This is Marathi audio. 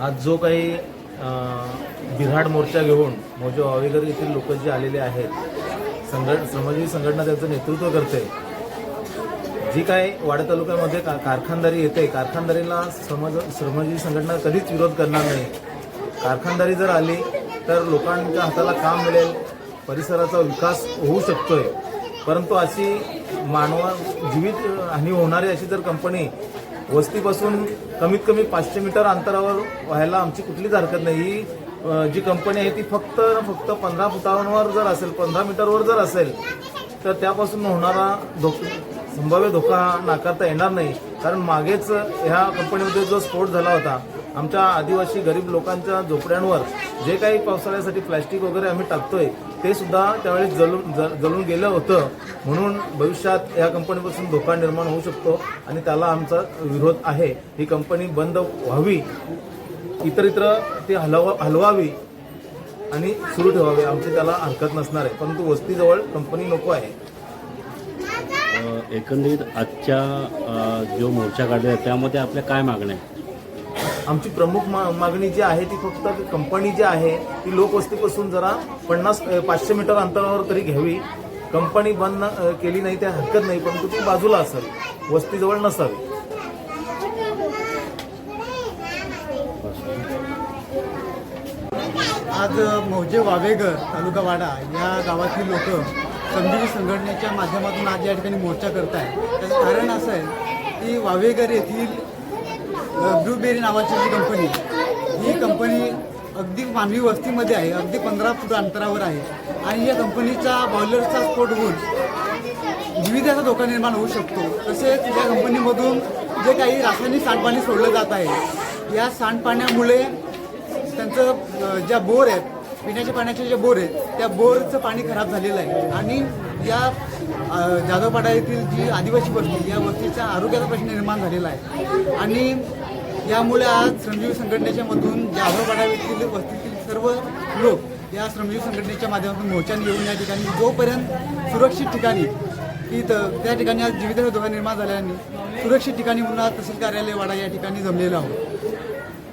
आज जो काही अ, बिऱ्हाड मोर्चा घेऊन मोजो आवेगर येथील लोक जे आलेले आहेत संघट श्रमजीवी संघटना त्याचं नेतृत्व करते जी काय वाडा तालुक्यामध्ये का कारखानदारी येते कारखानदारीला श्रमज श्रमजीवी संघटना कधीच विरोध करणार नाही. कारखानदारी जर आली तर लोकांच्या हाताला काम मिळेल परिसराचा विकास होऊ शकतोय. परंतु अशी मानवा जीवित हानी होणारी अशी जर कंपनी वस्तीपासून कमीत कमी पाचशे मीटर अंतरावर व्हायला आमची कुठलीच हरकत नाही. ही जी कंपनी आहे ती फक्त फक्त पंधरा फुटांवर जर असेल पंधरा मीटरवर जर असेल तर त्यापासून होणारा धोका संभाव्य धोका नाकारता येणार नाही. कारण मागेच ह्या कंपनीमध्ये जो स्फोट झाला होता आमच्या आदिवासी गरीब लोकांच्या झोपड्यांवर जे काही पावसाळ्यासाठी प्लॅस्टिक वगैरे आम्ही टाकतोय ते सुद्धा त्यावेळेस जलून ज- जळून गेलं होतं. म्हणून भविष्यात या कंपनीपासून धोका निर्माण होऊ शकतो आणि त्याला आमचा विरोध आहे. ही कंपनी बंद व्हावी इतर इतर ती हलवा हलवावी आणि सुरू ठेवावे. आमची त्याला हरकत नसणार आहे. परंतु वस्तीजवळ कंपनी नको आहे. एकंदरीत आजच्या जो मोर्चा काढला आहे त्यामध्ये आपल्या काय मागण्या आहे आमची प्रमुख मा- मागणी जी आहे ती फक्त कंपनी जी आहे ती लोकवस्तीपासून जरा पन्नास पाचशे मीटर अंतरावर तरी घ्यावी. कंपनी बंद केली नाही ते हरकत नाही परंतु ती बाजूला असावी वस्तीजवळ नसावी. आज मौजे वावेगर तालुका वाडा या गावातील लोक संजीवी संघटनेच्या माध्यमातून आज या ठिकाणी मोर्चा करत आहे त्याचं कारण असं आहे की वावेगर येथील ब्लूबेरी नावाची जी कंपनी ही कंपनी अगदी मानवी वस्तीमध्ये आहे अगदी पंधरा फूट अंतरावर आहे. आणि या कंपनीचा बॉयलरचा स्फोट होऊन जीविताचा धोका निर्माण होऊ शकतो. तसेच या कंपनीमधून जे काही रासायनिक सांडपाणी सोडलं जात आहे या सांडपाण्यामुळे त्यांचं ज्या बोर आहेत पिण्याच्या पाण्याचे जे बोर आहेत त्या बोरचं पाणी खराब झालेलं आहे. आणि या जाधवपाडा येथील जी आदिवासी वस्ती या वस्तीचा आरोग्याचा प्रश्न निर्माण झालेला आहे. आणि यामुळे आज श्रमजीवी संघटनेच्या मधून जाधवपाडा येथील वस्तीतील सर्व लोक या श्रमजीवी संघटनेच्या माध्यमातून मोर्चाने येऊन या ठिकाणी जोपर्यंत सुरक्षित ठिकाणी इथं त्या ठिकाणी आज जीविताचा धोका निर्माण झाल्याने सुरक्षित ठिकाणी म्हणून आज तहसील कार्यालय वाडा या ठिकाणी जमलेला आहोत